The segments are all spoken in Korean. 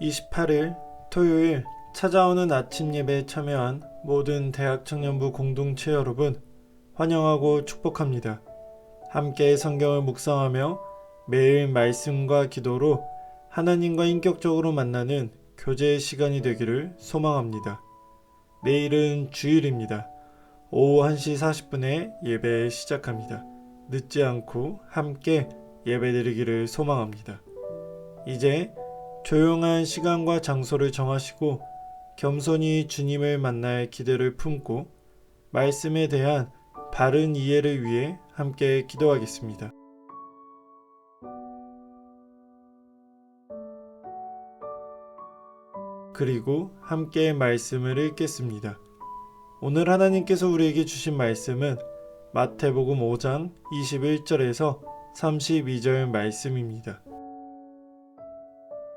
28일 토요일 찾아오는 아침 예배에 참여한 모든 대학 청년부 공동체 여러분 환영하고 축복합니다. 함께 성경을 묵상하며 매일 말씀과 기도로 하나님과 인격적으로 만나는 교제의 시간이 되기를 소망합니다. 내일은 주일입니다. 오후 1시 40분에 예배 시작합니다. 늦지 않고 함께 예배드리기를 소망합니다. 이제 조용한 시간과 장소를 정하시고 겸손히 주님을 만날 기대를 품고 말씀에 대한 바른 이해를 위해 함께 기도하겠습니다. 그리고 함께 말씀을 읽겠습니다. 오늘 하나님께서 우리에게 주신 말씀은 마태복음 5장 21절에서 32절 말씀입니다.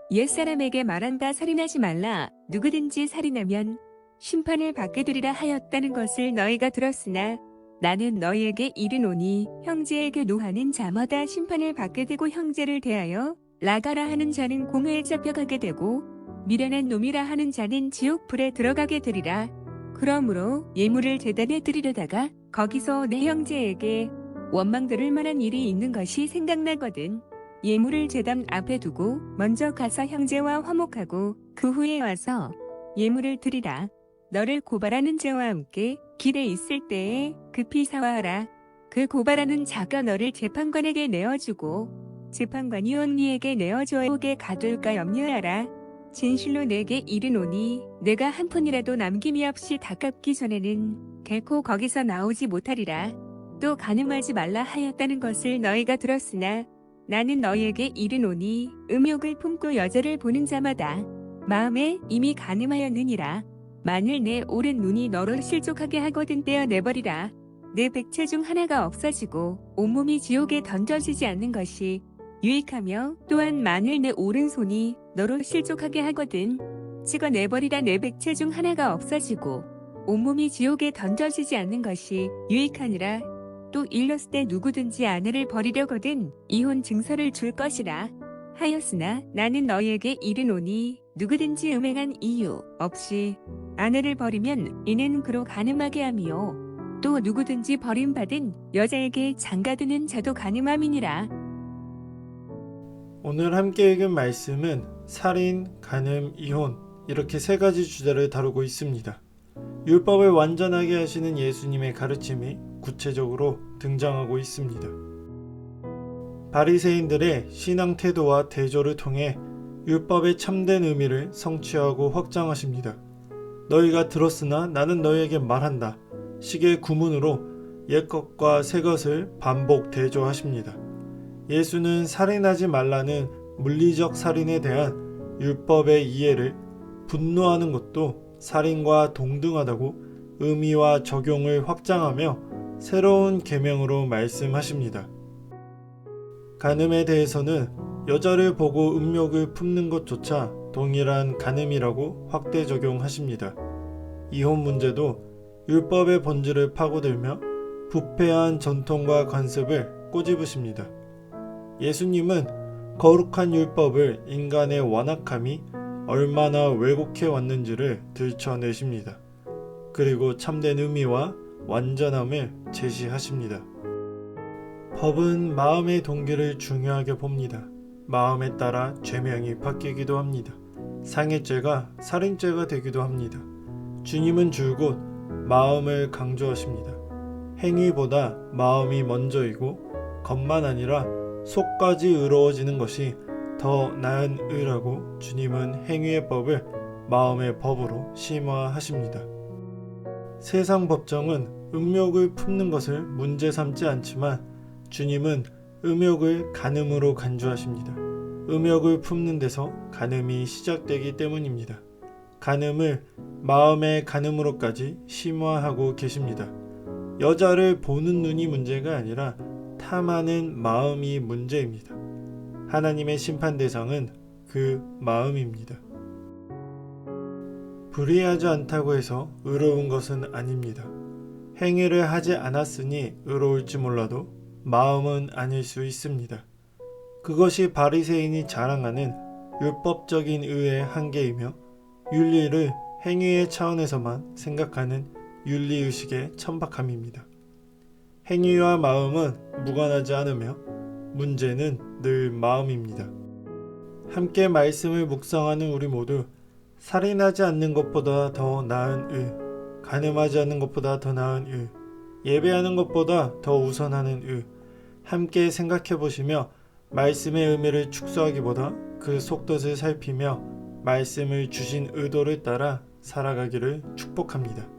옛사람에게 말한다 살인하지 말라. 누구든지 살인하면 심판을 받게 되리라 하였다는 것을 너희가 들었으나 나는 너희에게 이르노니 형제에게 노하는 자마다 심판을 받게 되고 형제를 대하여 라가라 하는 자는 공회에 잡혀가게 되고 미련한 놈이라 하는 자는 지옥 불에 들어가게 되리라. 그러므로 예물을 제단에 드리려다가 거기서 내 형제에게 원망 들을 만한 일이 있는 것이 생각나거든 예물을 제단 앞에 두고 먼저 가서 형제와 화목하고 그 후에 와서 예물을 드리라. 너를 고발하는 자와 함께 길에 있을 때에 급히 사와하라. 그 고발하는 자가 너를 재판관에게 내어주고 재판관이 언니에게 내어줘 오게 가둘까 염려하라. 진실로 내게 이르노니 내가 한 푼이라도 남김이 없이 다 갚기 전에는 결코 거기서 나오지 못하리라. 또 가늠하지 말라 하였다는 것을 너희가 들었으나 나는 너희에게 이르노니 음욕을 품고 여자를 보는 자마다 마음에 이미 가늠하였느니라. 만일 내 오른 눈이 너를 실족하게 하거든 떼어내버리라. 내 백체 중 하나가 없어지고 온몸이 지옥에 던져지지 않는 것이 유익하며 또한 만일 내 오른손이 너로 실족하게 하거든 찍어내버리라 내 백체 중 하나가 없어지고 온몸이 지옥에 던져지지 않는 것이 유익하니라 또 일렀을 때 누구든지 아내를 버리려거든 이혼 증서를 줄 것이라 하였으나 나는 너희에게 이르노니 누구든지 음행한 이유 없이 아내를 버리면 이는 그로 가늠하게 하미요 또 누구든지 버림받은 여자에게 장가드는 자도 가늠함이니라 오늘 함께 읽은 말씀은 살인, 간음, 이혼 이렇게 세 가지 주제를 다루고 있습니다. 율법을 완전하게 하시는 예수님의 가르침이 구체적으로 등장하고 있습니다. 바리새인들의 신앙 태도와 대조를 통해 율법의 참된 의미를 성취하고 확장하십니다. 너희가 들었으나 나는 너희에게 말한다. 시계 구문으로 옛것과 새것을 반복 대조하십니다. 예수는 살인하지 말라는 물리적 살인에 대한 율법의 이해를 분노하는 것도 살인과 동등하다고 의미와 적용을 확장하며 새로운 계명으로 말씀하십니다. 간음에 대해서는 여자를 보고 음욕을 품는 것조차 동일한 간음이라고 확대 적용하십니다. 이혼 문제도 율법의 본질을 파고들며 부패한 전통과 관습을 꼬집으십니다. 예수님은 거룩한 율법을 인간의 완악함이 얼마나 왜곡해 왔는지를 들춰내십니다. 그리고 참된 의미와 완전함을 제시하십니다. 법은 마음의 동기를 중요하게 봅니다. 마음에 따라 죄명이 바뀌기도 합니다. 상해죄가 살인죄가 되기도 합니다. 주님은 줄곧 마음을 강조하십니다. 행위보다 마음이 먼저이고 겉만 아니라 속까지 의로워지는 것이 더 나은 의라고 주님은 행위의 법을 마음의 법으로 심화하십니다. 세상 법정은 음욕을 품는 것을 문제 삼지 않지만 주님은 음욕을 간음으로 간주하십니다. 음욕을 품는 데서 간음이 시작되기 때문입니다. 간음을 마음의 간음으로까지 심화하고 계십니다. 여자를 보는 눈이 문제가 아니라 탐하는 마음이 문제입니다. 하나님의 심판 대상은 그 마음입니다. 불의하지 않다고 해서 의로운 것은 아닙니다. 행위를 하지 않았으니 의로울지 몰라도 마음은 아닐 수 있습니다. 그것이 바리새인이 자랑하는 율법적인 의의 한계이며 윤리를 행위의 차원에서만 생각하는 윤리의식의 천박함입니다. 행위와 마음은 무관하지 않으며 문제는 늘 마음입니다. 함께 말씀을 묵상하는 우리 모두 살인하지 않는 것보다 더 나은 의, 간음하지 않는 것보다 더 나은 의, 예배하는 것보다 더 우선하는 의, 함께 생각해 보시며 말씀의 의미를 축소하기보다 그 속뜻을 살피며 말씀을 주신 의도를 따라 살아가기를 축복합니다.